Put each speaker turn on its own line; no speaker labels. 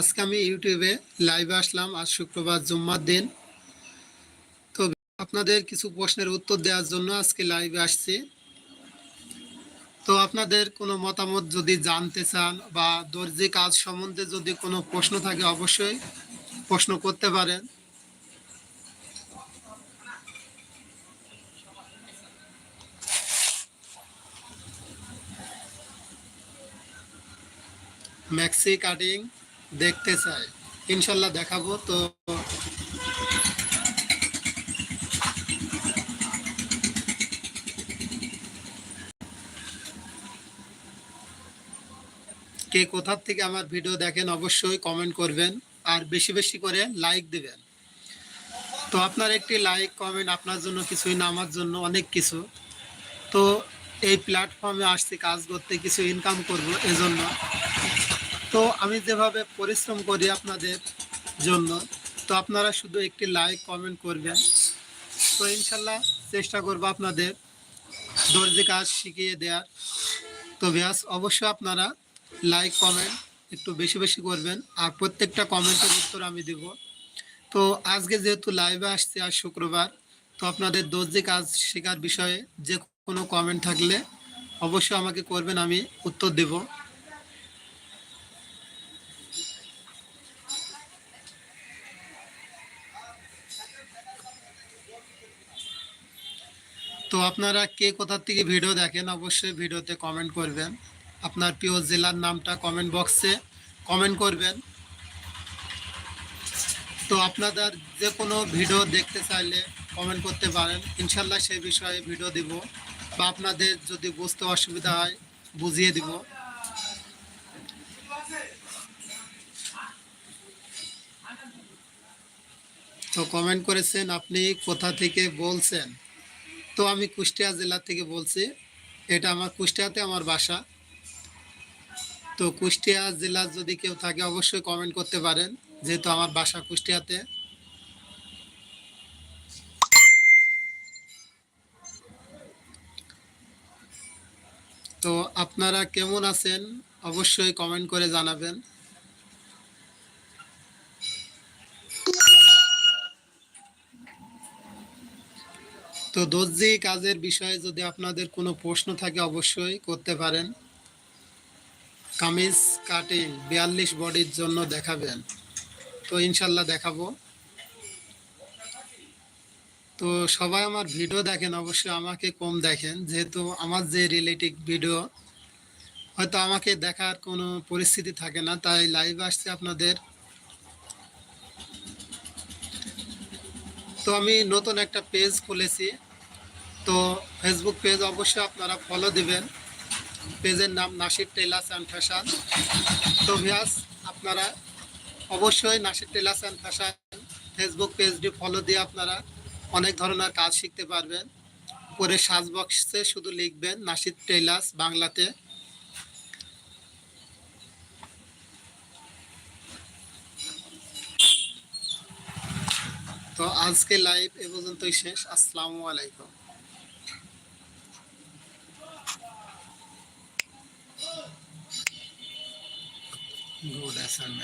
আজকে আমি ইউটিউবে লাইভে আসলাম, আজ শুক্রবার জুম্মার দিন। তো আপনাদের কিছু প্রশ্নের উত্তর দেওয়ার জন্য আজকে লাইভে আসছি। তো আপনাদের কোনো মতামত যদি জানতে চান বা দর্জি কাজ সম্বন্ধে যদি কোনো প্রশ্ন থাকে, অবশ্যই প্রশ্ন করতে পারেন। ম্যাক্সি কাটিং দেখতে চাই। ইনশাল্লাহ দেখাবো। তো কে কোথার থেকে আমার ভিডিও দেখেন অবশ্যই কমেন্ট করবেন আর বেশি বেশি করে লাইক দিবেন। তো আপনার একটি লাইক, কমেন্ট আপনার জন্য কিছুই না, আমার জন্য অনেক কিছু। তো এই প্ল্যাটফর্মে আসছি, কাজ করতে কিছু ইনকাম করব, এজন্য। তো আমি যেভাবে পরিশ্রম করি আপনাদের জন্য, তো আপনারা শুধু একটি লাইক কমেন্ট করবেন। তো ইনশাল্লাহ চেষ্টা করব আপনাদের দর্জি কাজ শিখিয়ে দেওয়ার। তো ব্যাস অবশ্যই আপনারা লাইক কমেন্ট একটু বেশি বেশি করবেন আর প্রত্যেকটা কমেন্টের উত্তর আমি দেব। তো আজকে যেহেতু লাইভে আসছে আজ শুক্রবার, তো আপনাদের দর্জি কাজ শেখার বিষয়ে যে কোনো কমেন্ট থাকলে অবশ্যই আমাকে করবেন, আমি উত্তর দেব। তো আপনারা কে কোথার থেকে ভিডিও দেখেন অবশ্যই ভিডিওতে কমেন্ট করবেন। আপনার প্রিয় জেলার নামটা কমেন্ট বক্সে কমেন্ট করবেন। তো আপনাদের যে কোনো ভিডিও দেখতে চাইলে কমেন্ট করতে পারেন। ইনশাল্লাহ সেই বিষয়ে ভিডিও দিব বা আপনাদের যদি বুঝতে অসুবিধা হয় বুঝিয়ে দিব। তো কমেন্ট করেছেন, আপনি কোথা থেকে বলছেন? তো আমি কুষ্টিয়া জেলা থেকে বলছি, এটা আমার কুষ্টিয়াতে আমার বাসা। তো কুষ্টিয়া জেলার যদি কেউ থাকে অবশ্যই কমেন্ট করতে পারেন, যেহেতু আমার বাসা কুষ্টিয়াতে। তো আপনারা কেমন আছেন? অবশ্যই কমেন্ট করে জানাবেন। তো দর্জি কাজের বিষয়ে যদি আপনাদের কোনো প্রশ্ন থাকে অবশ্যই করতে পারেন। কামিজ কাটিং বিয়াল্লিশ বডির জন্য দেখাবেন। তো ইনশাল্লাহ দেখাবো। তো সবাই আমার ভিডিও দেখেন, অবশ্যই আমাকে কম দেখেন। যেহেতু আমার যে রিলেটিভ ভিডিও, হয়তো আমাকে দেখার কোনো পরিস্থিতি থাকে না, তাই লাইভ আসছে আপনাদের। তো আমি নতুন একটা পেজ খুলেছি। তো ফেসবুক পেজ অবশ্যই আপনারা ফলো দিবেন। পেজের নাম নাসির টেলার্স অ্যান্ড ফ্যাশন। তো ভিয়াস আপনারা অবশ্যই Nasir tailors and fashion Facebook পেজটি ফলো দিয়ে আপনারা অনেক ধরনের কাজ শিখতে পারবেন। পরে সাজ বক্সে শুধু লিখবেন নাসির টেলার্স বাংলাতে। তো আজকে লাইভ এ পর্যন্তই শেষ আসসালামু আলাইকুম Good assignment.